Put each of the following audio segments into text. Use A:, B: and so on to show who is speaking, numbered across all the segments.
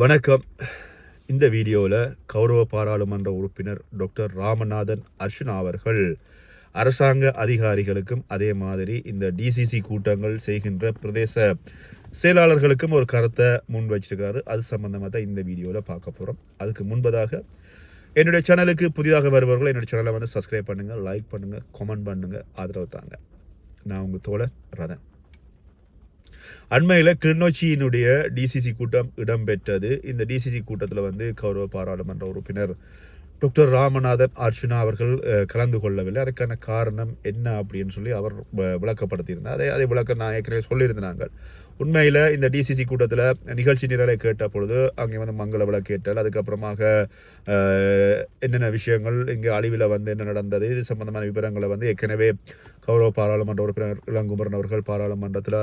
A: வணக்கம். இந்த வீடியோவில் கௌரவ பாராளுமன்ற உறுப்பினர் டாக்டர் ராமநாதன் அர்ச்சுனா அவர்கள் அரசாங்க அதிகாரிகளுக்கும் அதே மாதிரி இந்த டிசிசி கூட்டங்கள் செய்கின்ற பிரதேச செயலாளர்களுக்கும் ஒரு கருத்தை முன் வச்சிருக்காரு. அது சம்பந்தமாக தான் இந்த வீடியோவில் பார்க்க போகிறோம் அதுக்கு முன்பதாக என்னுடைய சேனலுக்கு புதிதாக வருபவர்கள் என்னுடைய சேனலை வந்து சப்ஸ்கிரைப் பண்ணுங்கள் லைக் பண்ணுங்கள் கமெண்ட் பண்ணுங்கள் ஆதரவு தாங்க. நான் உங்கள் தோழர் ரதன். அண்மையில் கிளிநொச்சியினுடைய டிசிசி கூட்டம் இடம்பெற்றது. இந்த டிசிசி கூட்டத்தில் வந்து கௌரவ பாராளுமன்ற உறுப்பினர் டாக்டர் ராமநாதன் அர்ச்சுனா அவர்கள் கலந்து கொள்ளவில்லை. அதுக்கான காரணம் என்ன அப்படின்னு சொல்லி அவர் விளக்கப்படுத்தியிருந்தார். அதை அதை விளக்க நான் ஏற்கனவே சொல்லியிருந்தாங்க உண்மையில் இந்த டிசிசி கூட்டத்தில் நிகழ்ச்சி நிரலை கேட்ட பொழுது அங்கே வந்து மங்கள விளக்கேற்றல் அதுக்கப்புறமாக என்னென்ன விஷயங்கள் இங்கே அழிவில் வந்து என்ன நடந்தது இது சம்பந்தமான விவரங்களை வந்து ஏற்கனவே கௌரவ பாராளுமன்ற உறுப்பினர் இளங்குமரன் அவர்கள் பாராளுமன்றத்தில்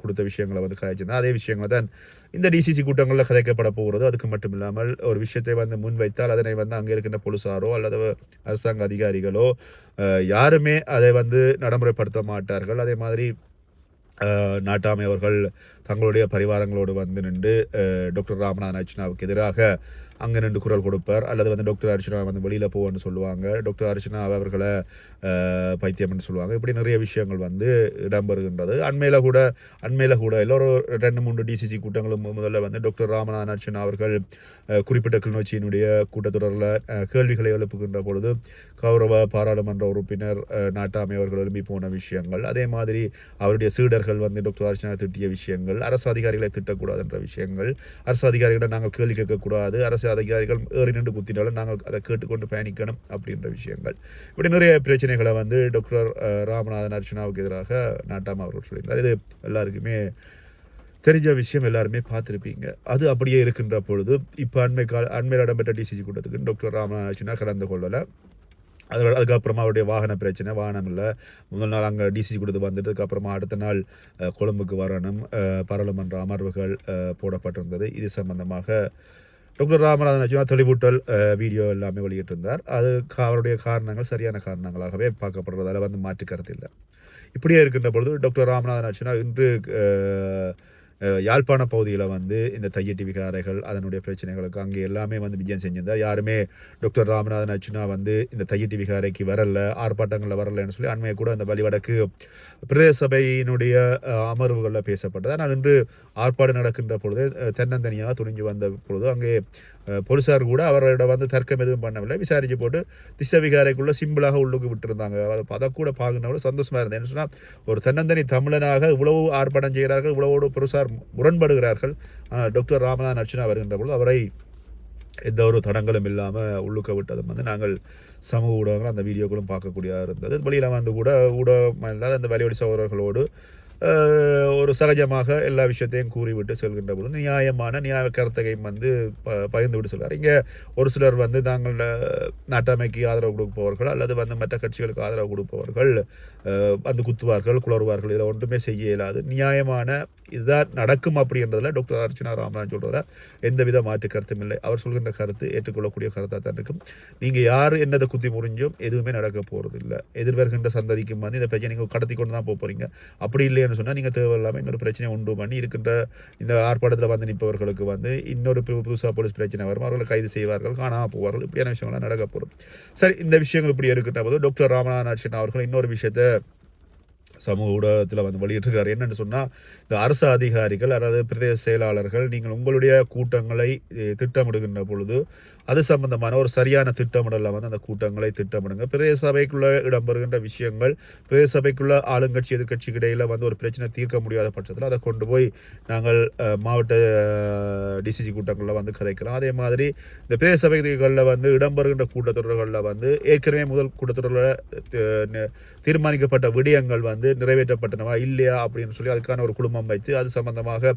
A: கொடுத்த விஷயங்களை வந்து கதைச்சிருந்தார் அதே விஷயங்களை தான் இந்த டிசிசி கூட்டங்களில் கதைக்கப்பட போகிறது. அதுக்கு மட்டும் இல்லாமல் ஒரு விஷயத்தை வந்து முன்வைத்தால் அதனை வந்து அங்கே இருக்கின்ற போலீசாரோ அல்லது அரசாங்க அதிகாரிகளோ யாருமே அதை வந்து நடைமுறைப்படுத்த மாட்டார்கள். அதே மாதிரி நாட்டாமை அவர்கள் தங்களுடைய பரிவாரங்களோடு வந்து நின்று டாக்டர் ராமநாதன் அர்ச்சனாவுக்கு எதிராக அங்கே நின்று குரல் கொடுப்பார். அல்லது வந்து டாக்டர் அர்ச்சனா வந்து வெளியில் போவோன்னு சொல்லுவாங்க. டாக்டர் அர்ச்சனா அவர்களை பைத்தியம்னு சொல்லுவாங்க. இப்படி நிறைய விஷயங்கள் வந்து இடம்பெறுகின்றது. அண்மையில் கூட அண்மையில் கூட எல்லோரும் ரெண்டு மூன்று டிசிசி கூட்டங்களும் முதல்ல வந்து டாக்டர் ராமநாதன் அர்ச்சனா அவர்கள் குறிப்பிட்ட கிளிநொச்சியினுடைய கூட்டத்தொடரில் கேள்விகளை எழுப்புகின்ற பொழுது கௌரவ பாராளுமன்ற உறுப்பினர் நாட்டாமை அவர்கள் எழுப்பி போன விஷயங்கள். அதே மாதிரி அவருடைய சீடர்கள் வந்து டாக்டர் அர்ச்சனா திட்டிய விஷயங்கள். அரசு அதிகாரிகளை திட்டக்கூடாது என்ற விஷயங்கள் அரசு அதிகாரிகளை நாங்கள் கேள்வி கேட்கக்கூடாது அரசு அதிகாரிகள் ஏறி நின்று குத்தினாலும் நாங்கள் அதை கேட்டுக்கொண்டு பயணிக்கணும் அப்படின்ற விஷயங்கள். இப்படி நிறைய பிரச்சனைகளை வந்து டாக்டர் ராமநாதன் அர்ச்சனாவுக்கு எதிராக நாட்டாம் அவர்கள் சொல்லியிருந்தார். இது எல்லாருக்குமே தெரிஞ்ச விஷயம் எல்லாருமே பார்த்துருப்பீங்க. அது அப்படியே இருக்கின்ற பொழுது இப்போ அண்மை கால அண்மையில் இடம்பெற்ற டிசிஜி கூட்டத்துக்கு டாக்டர் ராமநாதன் அர்ச்சனா கலந்து கொள்ளலை. அது அதுக்கப்புறமா அவருடைய வாகன பிரச்சனை வாகனம் இல்லை. முதல் நாள் அங்கே டிசி கொடுத்து வந்துட்டு அப்புறமா அடுத்த நாள் கொழும்புக்கு வரணும். பாராளுமன்ற அமர்வுகள் போடப்பட்டிருந்தது. இது சம்பந்தமாக டாக்டர் ராமநாதன் அர்ஜுனா தெளிவூட்டல் வீடியோ எல்லாமே வெளியிட்டிருந்தார். அது அவருடைய காரணங்கள் சரியான காரணங்களாகவே பார்க்கப்படுறதால வந்து மாற்று கருத்து இல்லை. இப்படியே இருக்கின்ற பொழுது டாக்டர் ராமநாதன் அர்ச்சனா இன்று யாழ்ப்பாண பகுதியில் வந்து இந்த தையட்டி விகாரைகள் அதனுடைய பிரச்சனைகளுக்கு அங்கே எல்லாமே வந்து விஜயம் செஞ்சிருந்தார் யாருமே டாக்டர் ராமநாதன் அர்ச்சுனா வந்து இந்த தையட்டி விகாரைக்கு வரல ஆர்ப்பாட்டங்களில் வரலன்னு சொல்லி அண்மையை கூட அந்த வழிவடக்கு பிரதேச சபையினுடைய அமர்வுகளில் பேசப்பட்டது. ஆனால் இன்று ஆர்ப்பாடு நடக்கின்ற பொழுது தென்னந்தனியாக துணிஞ்சு வந்த பொழுது அங்கே போலீஸார் போலீசார் கூட அவரோட வந்து தர்க்கம் எதுவும் பண்ணவில்லை. விசாரிச்சு போட்டு திசை விகாரைக்குள்ள சிம்பிளாக உள்ளுக்கு விட்டுருந்தாங்க. அதை கூட பார்க்கணும் சந்தோஷமாக இருந்தேன் என்ன சொன்னால் ஒரு தென்னந்தனி தமிழனாக இவ்வளவு ஆர்ப்பாட்டம் செய்கிறார்கள் இவ்வளவோடு முரண்படுகிறார்கள். டாக்டர் ராமநாதன் அர்ச்சனா வருகின்ற பொழுது அவரை எந்த ஒரு தடங்களும் இல்லாமல் உள்ளுக்க விட்டதும் வந்து நாங்கள் சமூக ஊடகங்கள் அந்த வீடியோக்களும் பார்க்கக்கூடியதாக இருந்தது. வெளியில் வந்து கூட ஊடகம் இல்லாத அந்த வலிவடி சகோதரர்களோடு ஒரு சகஜமாக எல்லா விஷயத்தையும் கூறிவிட்டு செல்கின்ற பொழுது நியாயமான நியாய கருத்தகையும் வந்து ப பகிர்ந்து விட்டு சொல்கிறார். இங்கே ஒரு சிலர் வந்து தாங்கள் நாட்டமைக்கு நாட்டாமைக்கு ஆதரவு கொடுப்பவர்கள் அல்லது வந்து மற்ற கட்சிகளுக்கு ஆதரவு கொடுப்பவர்கள் வந்து குத்துவார்கள் குளறுவார்கள் இதில் ஒன்றுமே செய்ய இயலாது. நியாயமான இதுதான் நடக்கும் அப்படின்றதில் டாக்டர் அர்ச்சனா ராமநாதன் எந்த எந்தவித மாற்று கருத்தும் இல்லை. அவர் சொல்கின்ற கருத்து ஏற்றுக்கொள்ளக்கூடிய கருத்தாக தான் இருக்கும். நீங்கள் யார் என்னதை குத்தி முறிஞ்சும் எதுவுமே நடக்க போகிறது இல்லை எதிர்வருகின்ற சந்ததிக்கும் வந்து இந்த பிரச்சனை நீங்கள் கடத்தி கொண்டு தான் போக போகிறீங்க அப்படி இல்லைன்னு சொன்னால் நீங்கள் தேவையில்லாமல் இன்னொரு பிரச்சனையை உண்டு பண்ணி இருக்கின்ற இந்த ஆர்ப்பாட்டத்தில் வந்து நிற்பவர்களுக்கு வந்து இன்னொரு புதுசாக போலீஸ் பிரச்சனை வரும். அவர்களை கைது செய்வார்கள் காணாமல் போவார்கள். இப்படியான விஷயங்கள்லாம் நடக்க போகிறது சரி இந்த விஷயங்கள் இப்படி இருக்கின்ற போது டாக்டர் ராமநாதன் அர்ச்சனா அவர்கள் இன்னொரு விஷயத்தை சமூக ஊடகத்தில் வந்து வெளியிட்டிருக்காரு. என்னென்னு சொன்னால் இந்த அரசு அதிகாரிகள் அதாவது பிரதேச செயலாளர்கள் நீங்கள் உங்களுடைய கூட்டங்களை திட்டமிடுகின்ற பொழுது அது சம்பந்தமான ஒரு சரியான திட்டமிடலில் வந்து அந்த கூட்டங்களை திட்டமிடுங்க. பிரதேச சபைக்குள்ளே இடம்பெறுகின்ற விஷயங்கள் பிரதேச சபைக்குள்ள ஆளுங்கட்சி எதிர்க்கட்சிக்கு இடையில் வந்து ஒரு பிரச்சனை தீர்க்க முடியாத பட்சத்தில் அதை கொண்டு போய் நாங்கள் மாவட்ட டிசிசி கூட்டங்களில் வந்து கதைக்கலாம். அதே மாதிரி இந்த பிரதேச சபைகளில் வந்து இடம்பெறுகின்ற கூட்டத்தொடர்களில் வந்து ஏற்கனவே முதல் கூட்டத்தொடரில் தீர்மானிக்கப்பட்ட விடயங்கள் வந்து நிறைவேற்றப்பட்டனவா இல்லையா அப்படின்னு சொல்லி அதுக்கான ஒரு குழுமம் வைத்து அது சம்பந்தமாக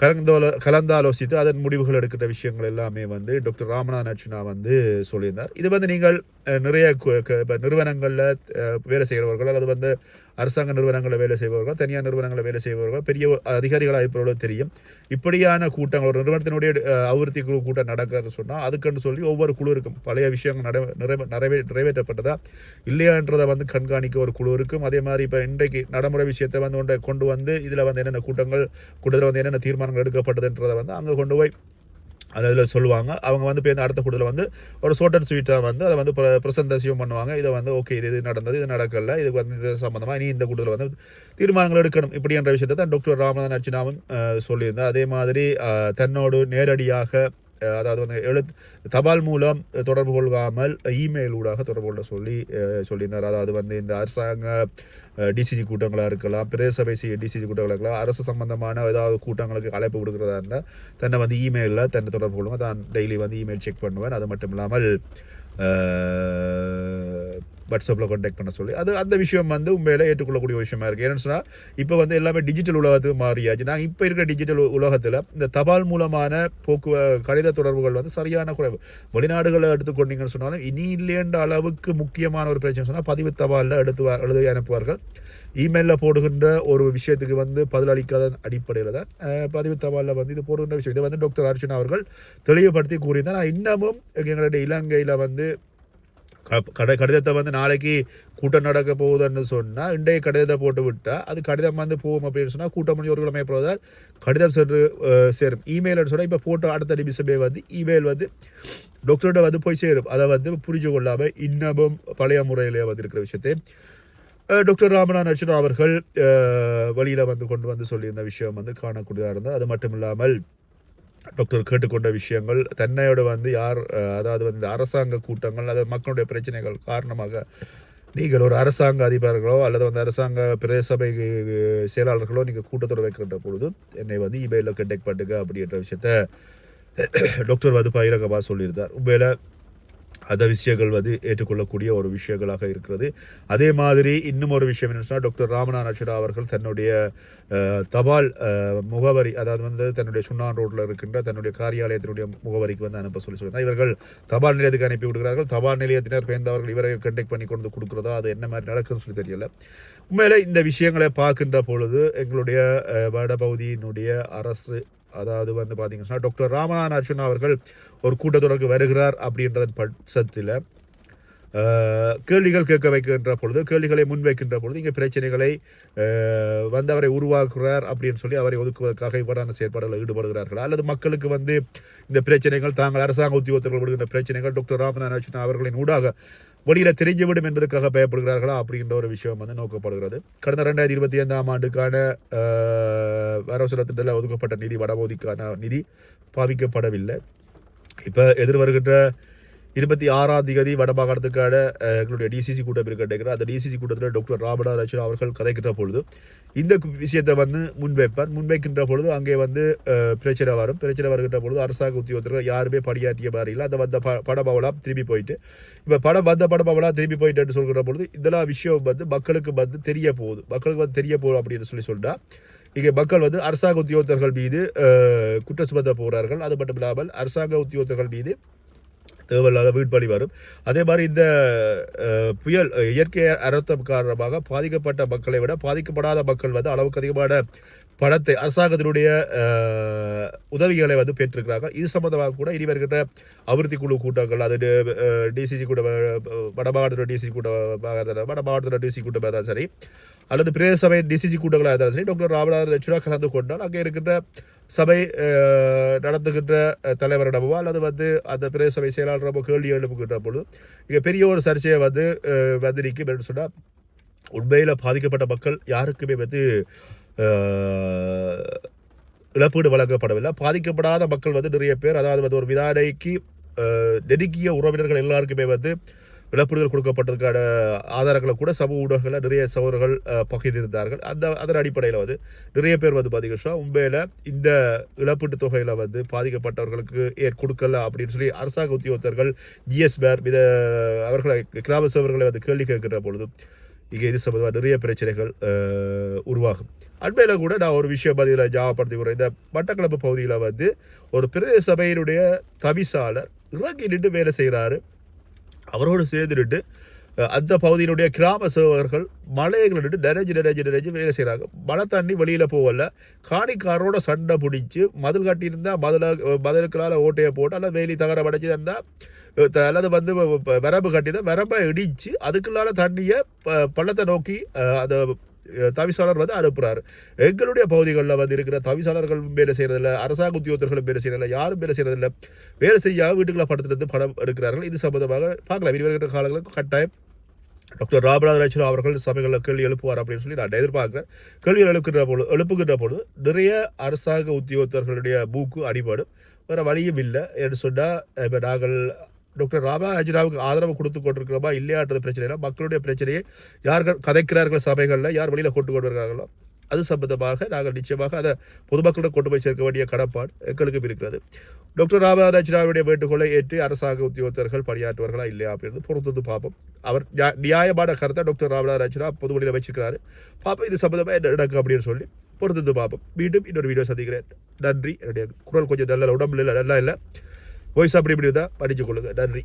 A: கலந்தாலோ கலந்தாலோசித்து அதன் முடிவுகள் எடுக்கிற விஷயங்கள் எல்லாமே வந்து டாக்டர் ராமநாத் அர்ச்சுனா வந்து சொல்லியிருந்தார். இது வந்து நீங்கள் நிறைய நிறுவனங்களில் வேலை செய்கிறவர்கள் அல்லது வந்து அரசாங்க நிறுவனங்களில் வேலை செய்பவர்கள் தனியார் நிறுவனங்களில் வேலை செய்பவர்கள் பெரிய அதிகாரிகளாக இருப்பவர்களும் தெரியும். இப்படியான கூட்டங்கள் ஒரு நிறுவனத்தினுடைய அபிவிருத்தி குழு கூட்டம் நடக்கிறது சொன்னால் அதுக்குன்னு சொல்லி ஒவ்வொரு குழு இருக்கும். பழைய விஷயங்கள் நட நிறைவே நிறைவே நிறைவேற்றப்பட்டதா இல்லையான்றதை வந்து கண்காணிக்க ஒரு குழு இருக்கும். அதே மாதிரி இப்போ இன்றைக்கு நடைமுறை விஷயத்தை வந்து கொண்டு கொண்டு வந்து இதில் வந்து என்னென்ன கூட்டங்கள் கூட்டத்தில் வந்து என்னென்ன தீர்மானங்கள் எடுக்கப்பட்டதுன்றதை வந்து அங்கே கொண்டு போய் அது அதில் சொல்லுவாங்க. அவங்க வந்து இப்போ அடுத்த கூட்டத்தில் வந்து ஒரு சோட்டன் அண்ட் ஸ்வீட்டாக வந்து அதை வந்து ப்ரெசன்டேஷன் பண்ணுவாங்க. இதை வந்து ஓகே இது இது நடந்தது இது நடக்கல இதுக்கு வந்து இது சம்மந்தமாக இனி இந்த கூட்டத்தில் வந்து தீர்மானங்கள் எடுக்கணும். இப்படின்ற விஷயத்தை தான் டாக்டர் ராமநாதன் அர்ச்சனாவும் சொல்லியிருந்தார். அதே மாதிரி தன்னோடு நேரடியாக அதாவது வந்து எழுத் தபால் மூலம் தொடர்பு கொள்ளாமல் இமெயில் ஊடாக தொடர்பு கொள்ள சொல்லி சொல்லியிருந்தார். அதாவது வந்து இந்த அரசாங்க டிசிஜி கூட்டங்களாக இருக்கலாம் பிரதேசபை டிசிஜி கூட்டங்களாக இருக்கலாம் அரசு சம்பந்தமான ஏதாவது கூட்டங்களுக்கு அழைப்பு கொடுக்குறதா இருந்தால் தன்னை வந்து இமெயிலில் தன்னை தொடர்பு கொள்ளுங்க. தான் டெய்லி வந்து இமெயில் செக் பண்ணுவேன் அது மட்டும் இல்லாமல் வாட்ஸ்அப்பில் கான்டாக்ட் பண்ண சொல்லி. அது அந்த விஷயம் வந்து உண்மையில ஏற்றுக்கொள்ளக்கூடிய விஷயமா இருக்குது ஏன்னு சொன்னால் இப்போ வந்து எல்லாமே டிஜிட்டல் உலகத்துக்கு மாறியாச்சு. நாங்கள் இப்போ இருக்கிற டிஜிட்டல் உலகத்தில் இந்த தபால் மூலமான போக்குவ கடித தொடர்புகள் வந்து சரியான குறைவு. வெளிநாடுகளை எடுத்துக்கொண்டீங்கன்னு சொன்னாலும் இனி இல்லைன்ற அளவுக்கு முக்கியமான ஒரு பிரச்சனை சொன்னால் பதிவு தபாலில் எடுத்து எழுதி அனுப்புவார்கள். இமெயிலில் போடுகின்ற ஒரு விஷயத்துக்கு வந்து பதிலளிக்காத அடிப்படையில் தான் பதிவு தபாலில் வந்து இது போடுகின்ற விஷயம். இதை வந்து டாக்டர் அர்ச்சனா அவர்கள் தெளிவுபடுத்தி கூறியிருந்தார். நான் இன்னமும் எங்களுடைய இலங்கையில் வந்து கட கடிதத்தை வந்து நாளைக்கு கூட்டம் நடக்க போகுதுன்னு சொன்னால் இன்றைய கடிதத்தை போட்டு விட்டால் அது கடிதம் வந்து போகும் அப்படின்னு சொன்னால் கூட்டம் பண்ணி ஒரு கிழமை போவதால் கடிதம் சென்று சேரும். இமெயில்னு சொன்னால் இப்போ போட்டோ அடுத்த நிமிஷமே வந்து இமெயில் வந்து டாக்டர்கிட்ட வந்து போய் சேரும். அதை வந்து புரிஞ்சு கொள்ளாமல் இன்னமும் பழைய முறையிலே வந்து இருக்கிற விஷயத்தை டாக்டர் ராமநாதன் அர்ச்சனா அவர்கள் வழியில் வந்து கொண்டு வந்து சொல்லியிருந்த விஷயம் வந்து காணக்கூடியதாக இருந்தால் அது மட்டும் இல்லாமல் டாக்டர் கேட்டுக்கொண்ட விஷயங்கள் தன்னையோட வந்து யார் அதாவது வந்து அரசாங்க கூட்டங்கள் அதாவது மக்களுடைய பிரச்சனைகள் காரணமாக நீங்கள் ஒரு அரசாங்க அதிபர்களோ அல்லது வந்து அரசாங்க பிரதேச சபை செயலாளர்களோ நீங்கள் கூட்டத்தோடு வைக்கின்ற பொழுது என்னை வந்து இமெயிலில் கண்டெக்ட் பண்ணுங்க அப்படின்ற விஷயத்த டாக்டர் வந்து பகிரங்கமாக சொல்லியிருந்தார். உண்மையில அந்த விஷயங்கள் வந்து ஏற்றுக்கொள்ளக்கூடிய ஒரு விஷயங்களாக இருக்கிறது. அதே மாதிரி இன்னும் ஒரு விஷயம் என்ன சொன்னால் டாக்டர் ராமநாதன் அச்சுரா அவர்கள் தன்னுடைய தபால் முகவரி அதாவது வந்து தன்னுடைய சுண்ணான் ரோட்டில் இருக்கின்ற தன்னுடைய காரியாலயத்தினுடைய முகவரிக்கு வந்து அனுப்ப சொல்லி சொல்லியிருந்தார். இவர்கள் தபால் நிலையத்துக்கு அனுப்பி விடுகிறார்கள். தபால் நிலையத்தினர் பேர்ந்தவர்கள் இவரை கண்டெக்ட் பண்ணி கொண்டு கொடுக்குறதோ அது என்ன மாதிரி நடக்குதுன்னு சொல்லி தெரியல. உண்மையில இந்த விஷயங்களை பார்க்கின்ற பொழுது எங்களுடைய வடபகுதியினுடைய அரசு அதாவது வந்து பார்த்தீங்கன்னா டாக்டர் ராமநாதன் அர்ச்சுனா அவர்கள் ஒரு கூட்டத்தொடருக்கு வருகிறார் அப்படின்றதன் பட்சத்தில் கேள்விகள் கேட்க வைக்கின்ற பொழுது கேள்விகளை முன்வைக்கின்ற பொழுது இங்கே பிரச்சனைகளை வந்து அவரை உருவாக்குறார் அப்படின்னு சொல்லி அவரை ஒதுக்குவதற்காக இவ்வாறான செயற்பாடுகளில் ஈடுபடுகிறார்களா. அல்லது மக்களுக்கு வந்து இந்த பிரச்சனைகள் தாங்கள் அரசாங்க உத்தியோகத்தர்கள் விடுகின்ற பிரச்சனைகள் டாக்டர் ராமநாதன் அவர்களின் ஊடாக வெளியில் தெரிஞ்சுவிடும் என்பதற்காக பயப்படுகிறார்களா அப்படின்ற ஒரு விஷயம் வந்து நோக்கப்படுகிறது. கடந்த ரெண்டாயிரத்தி இருபத்தி ஐந்தாம் ஆண்டுக்கான அஹ், வரவு திட்டத்தில் ஒதுக்கப்பட்ட நிதி வடபகுதிக்கான நிதி பாவிக்கப்படவில்லை. இப்போ எதிர்வருகின்ற இருபத்தி ஆறாம் தேதி வடமாகாணத்துக்கான எங்களுடைய டிசிசி கூட்டம் இருக்கிற அந்த டிசிசி கூட்டத்தில் டாக்டர் ராமடா ரச்சனா அவர்கள் கதைக்கின்ற பொழுது இந்த விஷயத்தை வந்து முன்வைப்பார். முன்வைக்கின்ற பொழுது அங்கே வந்து பிரச்சனை வரும். பிரச்சனை வருகின்ற பொழுது அரசாங்க உத்தியோகத்தர்கள் யாருமே பணியாற்றிய மாதிரி இல்லை. அந்த வந்த ப படபவலாம் திரும்பி போயிட்டு இப்போ படம் வந்த படபவலாம் திரும்பி போயிட்டுன்னு சொல்கிற பொழுது இதெல்லாம் விஷயம் வந்து மக்களுக்கு வந்து தெரிய போகுது. மக்களுக்கு வந்து தெரிய போகுது அப்படின்னு சொல்லி சொல்லிட்டா இங்கே மக்கள் வந்து அரசாங்க உத்தியோகத்தர்கள் மீது அஹ், குற்றம் சுமத்த போகிறார்கள் அது மட்டும் இல்லாமல் அரசாங்க உத்தியோகத்தர்கள் மீது தேவையில்லாத வீட்பலி வரும். அதே மாதிரி இந்த புயல் இயற்கை அர்த்தம் காரணமாக பாதிக்கப்பட்ட மக்களை விட பாதிக்கப்படாத மக்கள் வந்து அளவுக்கு அதிகமான பணத்தை அரசாங்கத்தினுடைய உதவிகளை வந்து பெற்றிருக்கிறார்கள். இது சம்பந்தமாக கூட இனி வருகின்ற அபிவிருத்தி குழு கூட்டங்கள் அது டிசிசி கூட வடமாவட்டத்தில் டிசி வட மாவட்டத்தில் டிசி கூட்டமாக இருந்தாலும் சரி அல்லது பிரதேச சபை டிசிசி கூட்டங்களாக இருந்தாலும் சரி டாக்டர் ராமநாதன் லட்சுமணா கலந்து கொண்டால் அங்கே இருக்கின்ற சபை நடத்துகின்ற தலைவரிடமோ அல்லது வந்து அந்த பிரதேச சபை செயலாளரமோ கேள்வி எழுப்புகின்ற பொழுது இங்கே பெரிய ஒரு சர்ச்சையை வந்து வந்து நிற்கும் என்று சொன்னால் உண்மையில் பாதிக்கப்பட்ட மக்கள் யாருக்குமே வந்து இழப்பீடு வழங்கப்படவில்லை. பாதிக்கப்படாத மக்கள் வந்து நிறைய பேர் அதாவது வந்து ஒரு விதானைக்கு நெருங்கிய உறவினர்கள் எல்லாருக்குமே வந்து இழப்பீடுகள் கொடுக்கப்பட்டிருக்கான ஆதாரங்களை கூட சமூக ஊடகங்களில் நிறைய சவர்கள் பகிர்ந்திருந்தார்கள். அந்த அதன் அடிப்படையில் வந்து நிறைய பேர் வந்து பார்த்தீங்கன்னா உண்மையில் இந்த இழப்பீட்டு தொகையில் வந்து பாதிக்கப்பட்டவர்களுக்கு ஏற் கொடுக்கல அப்படின்னு சொல்லி அரசாங்க உத்தியோகத்தர்கள் ஜிஎஸ் பேர் மித அவர்களை கிராம சேவர்களை வந்து கேள்வி கேட்கிற பொழுது இங்கே இது சம்பந்தமாக நிறைய பிரச்சனைகள் உருவாகும். அண்மையில் கூட நான் ஒரு விஷயம் பதிவில் ஞாபகப்படுத்தி கூறேன் இந்த மட்டக்களப்பு பகுதியில் வந்து ஒரு பிரதேச சபையினுடைய தவிசாளர் இறங்கி நின்று வேலை செய்கிறாரு அவரோடு சேர்ந்துட்டு அஹ், அந்த பகுதியினுடைய கிராம சேவகர்கள் மலைகளிட்டு டரேஜ் டரேஜ் டரேஜ் வேலை செய்கிறாங்க மழை தண்ணி வெளியில் போகல. காணிக்காரோட சண்டை பிடிச்சி மதில் கட்டியிருந்தால் மதில மதிலுக்களால் ஓட்டையை போட்டு அல்லது வேலி தகர அடைச்சி இருந்தால் அல்லது வந்து வரம்பு கட்டி தான் வரம்பை இடித்து அதுக்குள்ளால தண்ணியை ப- பள்ளத்தை நோக்கி அதை அந்த தவிசாளர் வந்து அனுப்புகிறார் எங்களுடைய பகுதிகளில் வந்து இருக்கிற தவிசாளர்கள் வேலை செய்கிறதில்ல அரசாங்க உத்தியோகத்தர்களும் வேலை செய்கிறதில்ல யாரும் வேலை செய்கிறதில்ல வேலை செய்யாமல் வீட்டுக்குள்ள படத்துலேருந்து படம் எடுக்கிறார்கள். இது சம்மந்தமாக பார்க்கலாம். விரிவாக காலங்களுக்கு காலங்களில் கட்டாயம் டாக்டர் ராமராஜ் அவர்கள் சபைகளில் கேள்வி எழுப்புவார் அப்படின்னு சொல்லி நான் எதிர்பார்க்குறேன். கேள்வி எழுப்புகின்ற பொழுது எழுப்புகின்ற பொழுது நிறைய அரசாங்க உத்தியோகத்தர்களுடைய மூக்கு அடிபடும். வேறு வழியும் இல்லை என்று சொன்னால் இப்போ நாங்கள் டாக்டர் ராமராஜராவுக்கு ஆதரவு கொடுத்து கொண்டிருக்கிறோமா இல்லையான்றது பிரச்சனை இல்லை மக்களுடைய பிரச்சனையை யார்கள் கதைக்கிறார்கள் சபைகளில் யார் வழியில் கொண்டு கொண்டு வருகிறார்களோ அது சம்பந்தமாக நாங்கள் நிச்சயமாக அதை பொதுமக்களிடம் கொண்டு போய் சேர்க்க வேண்டிய கடப்பாடு எங்களுக்கும் இருக்கிறது. டாக்டர் ராமராஜராவுடைய வேண்டுகோளை ஏற்று அரசாங்க உத்தியோகத்தர்கள் பணியாற்றுவார்களா இல்லையா அப்படின்னு பொறுத்து பார்ப்போம். அவர் நியா- நியாயமான கருத்தை டாக்டர் ராமராஜரா பொது வழியில் வச்சுக்கிறாரு பார்ப்போம் இது சம்பந்தமாக என்ன நடக்கும் அப்படின்னு சொல்லி பொறுத்து பார்ப்போம். மீண்டும் இன்னொரு வீடியோ சந்திக்கிறேன். நன்றி. என்னுடைய குரல் கொஞ்சம் நல்ல உடம்புல இல்லை நல்லா இல்லை. வாய்ஸ் அப்படி இப்படி தான் படிச்சு கொள்ளுங்கள் நன்றி.